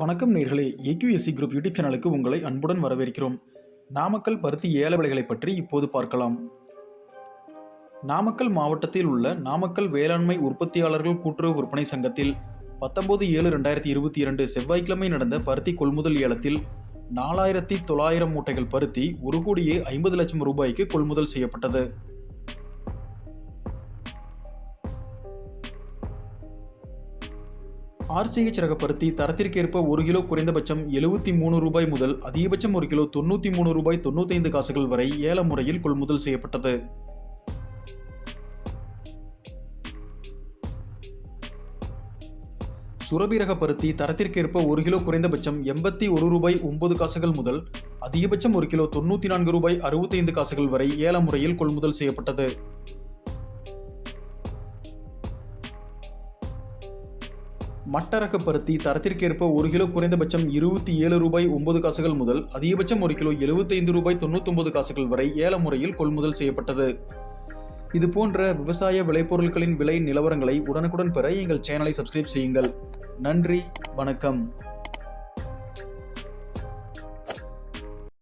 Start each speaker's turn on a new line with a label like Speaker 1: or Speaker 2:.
Speaker 1: வணக்கம் நேர்களே. AQSC group YouTube சேனலுக்கு உங்களை அன்புடன் வரவேற்கிறோம். நாமக்கல் பருத்தி ஏல விலைகளை பற்றி இப்போது பார்க்கலாம். நாமக்கல் மாவட்டத்தில் உள்ள நாமக்கல் வேளாண்மை உற்பத்தியாளர்கள் கூட்டுறவு விற்பனை சங்கத்தில் பத்தொன்பது ஏழு ரெண்டாயிரத்தி இருபத்தி இரண்டு செவ்வாய்க்கிழமை நடந்த பருத்தி கொள்முதல் ஏலத்தில் நாலாயிரத்தி தொள்ளாயிரம் மூட்டைகள் பருத்தி ஒரு கோடியே ஐம்பது லட்சம் ரூபாய்க்கு கொள்முதல் செய்யப்பட்டது. ஆர்சிஹெச் ரக பருத்தி தரத்திற்கேற்ப ஒரு கிலோ குறைந்தபட்சம் எழுபத்தி மூணு ரூபாய் முதல் அதிகபட்சம் ஒரு கிலோ தொண்ணூற்றி மூணு ரூபாய் தொண்ணூத்தைந்து காசுகள் வரை ஏல முறையில் கொள்முதல் செய்யப்பட்டது. சுரபி ரக பருத்தி தரத்திற்கேற்ப ஒரு கிலோ குறைந்தபட்சம் எண்பத்தி ஒரு ரூபாய் ஒன்பது காசுகள் முதல் அதிகபட்சம் ஒரு கிலோ தொண்ணூற்றி நான்கு ரூபாய் அறுபத்தைந்து காசுகள் வரை ஏல முறையில் கொள்முதல் செய்யப்பட்டது. மட்டரக பருத்தி தரத்திற்கேற்ப ஒரு கிலோ குறைந்தபட்சம் இருபத்தி ஏழு ரூபாய் ஒன்பது காசுகள் முதல் அதிகபட்சம் ஒரு கிலோ எழுபத்தைந்து ரூபாய் தொண்ணூத்தொன்பது காசுகள் வரை ஏல முறையில் கொள்முதல் செய்யப்பட்டது. இது போன்ற விவசாய விளைபொருட்களின் விலை நிலவரங்களை உடனுக்குடன் பெற எங்கள் சேனலை சப்ஸ்கிரைப் செய்யுங்கள். நன்றி வணக்கம்.